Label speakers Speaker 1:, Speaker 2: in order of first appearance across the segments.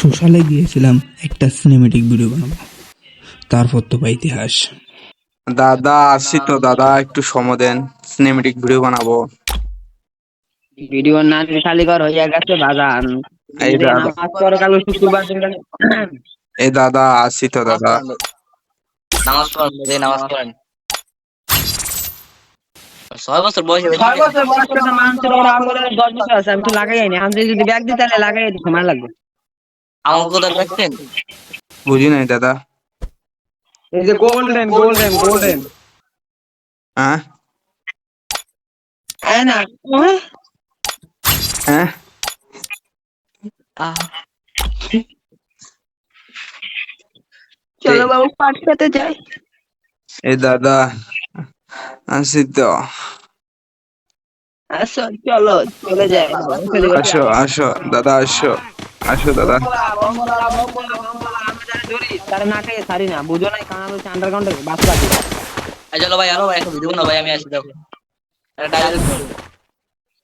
Speaker 1: সোশ্যালে গিয়েছিলাম একটা cinematic video বানাবো। তারপর তো বা ইতিহাস।
Speaker 2: দাদা আসছি তো। দাদা একটু সময় দেন। সিনেমেটিক ভিডিও বানাবো।
Speaker 3: ভিডিও না দিলে খালি কর হয়ে গেছে বাজান
Speaker 2: এই দাদা।
Speaker 3: নামাজ কাল শুক্রবার
Speaker 2: এই দাদা আসছি তো দাদা।
Speaker 4: পড়েন দাদা, ছয় বছর বয়সে
Speaker 3: ছয় বছর বয়স মানুষের ওরা দশ বছর আছে। আমি তো লাগাই নি। আমি যদি ব্যাগ দিই তাহলে লাগাই দিই সময় লাগবে।
Speaker 4: আমার কথা রাখছেন?
Speaker 2: বুঝি নাই দাদা।
Speaker 3: এই যে গোল্ডেন গোল্ডেন গোল্ডেন
Speaker 2: হ্যাঁ?
Speaker 3: হ্যাঁ না
Speaker 2: হ্যাঁ?
Speaker 3: চলো বাবু পাট খেতে যাই।
Speaker 2: এই দাদা আসছি তো।
Speaker 3: আসো চলো চলে যাই।
Speaker 2: আসো আসো দাদা আসো। আসো দাদা।
Speaker 3: তারা না সারি না। বুঝো নাই কানাল হচ্ছে আন্ডারগ্রাউন্ডে বাস বাকি
Speaker 4: চলো ভাই আরও একটা ভিডিও না ভাই আমি আসি দেখো। একটা dialogue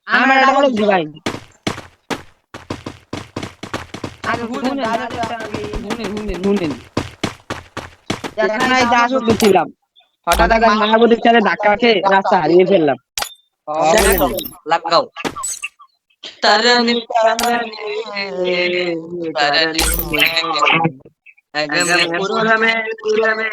Speaker 3: আমরা এটা বলছি ভাই। আগে শুনেন আগে। শুনেন শুনেন শুনেন। এখানে যা শুধু ছিলাম হঠাৎ মায়াবতীর সাথে ধাক্কা খেয়ে রাস্তা হারিয়ে ফেললাম।
Speaker 4: লাগাও, தரணி தரணி தரணி. புரமே
Speaker 3: புரமே